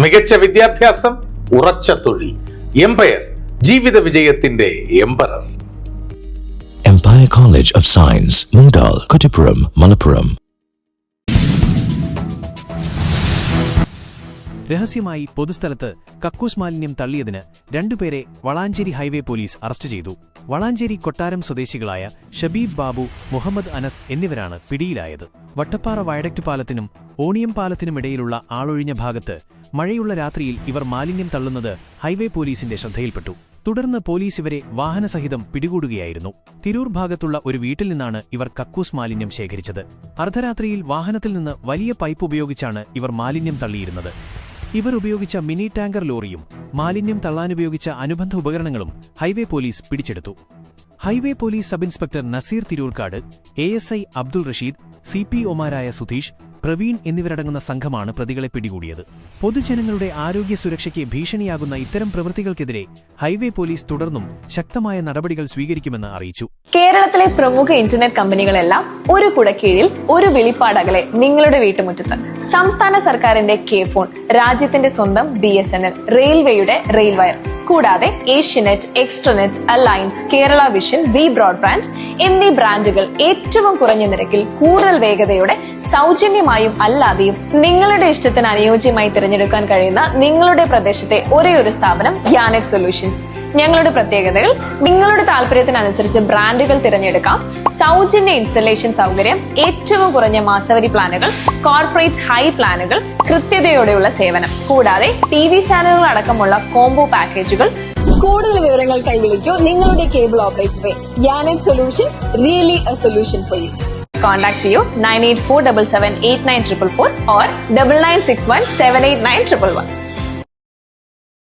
മികച്ച വിദ്യാഭ്യാസം ഉറച്ച തൊഴിൽ എംപയർ ജീവിത വിജയത്തിന്റെ emperor empire college of science മുണ്ടാൽ Kuttipuram, Malappuram രഹസ്യമായി പൊതുസ്ഥലത്ത് കക്കൂസ് മാലിന്യം തള്ളിയതിന് രണ്ടുപേരെ വളാഞ്ചേരി ഹൈവേ പോലീസ് അറസ്റ്റ് ചെയ്തു. വളാഞ്ചേരി കൊട്ടാരം സ്വദേശികളായ ഷബീബ് ബാബു മുഹമ്മദ് അനസ് എന്നിവരാണ് പിടിയിലായത്. വട്ടപ്പാറ വയഡക്ട് പാലത്തിനും ഓണിയം പാലത്തിനുമിടയിലുള്ള ആളൊഴിഞ്ഞ ഭാഗത്ത് മഴയുള്ള രാത്രിയിൽ ഇവർ മാലിന്യം തള്ളുന്നത് ഹൈവേ പോലീസിന്റെ ശ്രദ്ധയിൽപ്പെട്ടു. തുടർന്ന് പോലീസ് ഇവരെ വാഹനസഹിതം പിടികൂടുകയായിരുന്നു. തിരൂർ ഭാഗത്തുള്ള ഒരു വീട്ടിൽ നിന്നാണ് ഇവർ കക്കൂസ് മാലിന്യം ശേഖരിച്ചത്. അർദ്ധരാത്രിയിൽ വാഹനത്തിൽ നിന്ന് വലിയ പൈപ്പ് ഉപയോഗിച്ചാണ് ഇവർ മാലിന്യം തള്ളിയിരുന്നത്. ഇവർ ഉപയോഗിച്ച മിനി ടാങ്കർ ലോറിയും മാലിന്യം തള്ളാനുപയോഗിച്ച അനുബന്ധ ഉപകരണങ്ങളും ഹൈവേ പോലീസ് പിടിച്ചെടുത്തു. Highway police sub inspector Naseer Thirurkad A Abdul Rasheed C P ഒമാരായ Sudheesh Praveen എന്നിവരടങ്ങുന്ന സംഘമാണ് പ്രതികളെ പിടികൂടിയത്. പൊതുജനങ്ങളുടെ ആരോഗ്യ സുരക്ഷയ്ക്ക് ഭീഷണിയാകുന്ന ഇത്തരം പ്രവൃത്തികൾക്കെതിരെ ഹൈവേ പോലീസ് തുടർന്നും ശക്തമായ നടപടികൾ സ്വീകരിക്കുമെന്ന് അറിയിച്ചു. കേരളത്തിലെ പ്രമുഖ ഇന്റർനെറ്റ് കമ്പനികളെല്ലാം ഒരു കുടക്കീഴിൽ ഒരു വിളിപ്പാടകലെ നിങ്ങളുടെ വീട്ടുമുറ്റത്ത്. സംസ്ഥാന സർക്കാരിന്റെ കെ ഫോൺ രാജ്യത്തിന്റെ സ്വന്തം ബി എസ് എൻ എൽ റെയിൽവേയുടെ റെയിൽവയർ കൂടാതെ Asianet extranet alliance Kerala vision V broadband എന്നീ ബ്രാൻഡുകൾ ഏറ്റവും കുറഞ്ഞ നിരക്കിൽ കൂടുതൽ വേഗതയോടെ സൗജന്യമായും അല്ലാതെയും നിങ്ങളുടെ ഇഷ്ടത്തിന് അനുയോജ്യമായി തിരഞ്ഞെടുക്കാൻ കഴിയുന്ന നിങ്ങളുടെ പ്രദേശത്തെ ഒരേ ഒരു സ്ഥാപനം യാനെറ്റ് സൊല്യൂഷൻസ് ഞങ്ങളുടെ പ്രത്യേകതകൾ നിങ്ങളുടെ താല്പര്യത്തിനനുസരിച്ച് ബ്രാൻഡുകൾ തിരഞ്ഞെടുക്കാം സൗജന്യ ഇൻസ്റ്റലേഷൻ സൗകര്യം ഏറ്റവും കുറഞ്ഞ മാസവരി പ്ലാനുകൾ കോർപ്പറേറ്റ് ഹൈ പ്ലാനുകൾ കൃത്യതയോടെയുള്ള സേവനം. കൂടാതെ ടി വി ചാനലുകൾ അടക്കമുള്ള കോംബോ പാക്കേജുകൾ കൂടുതൽ വിവരങ്ങൾ കൈവിളിക്കൂ നിങ്ങളുടെ കേബിൾ ഓപ്പറേറ്ററെ യാനക് solutions really a solution for you seven eight nine triple one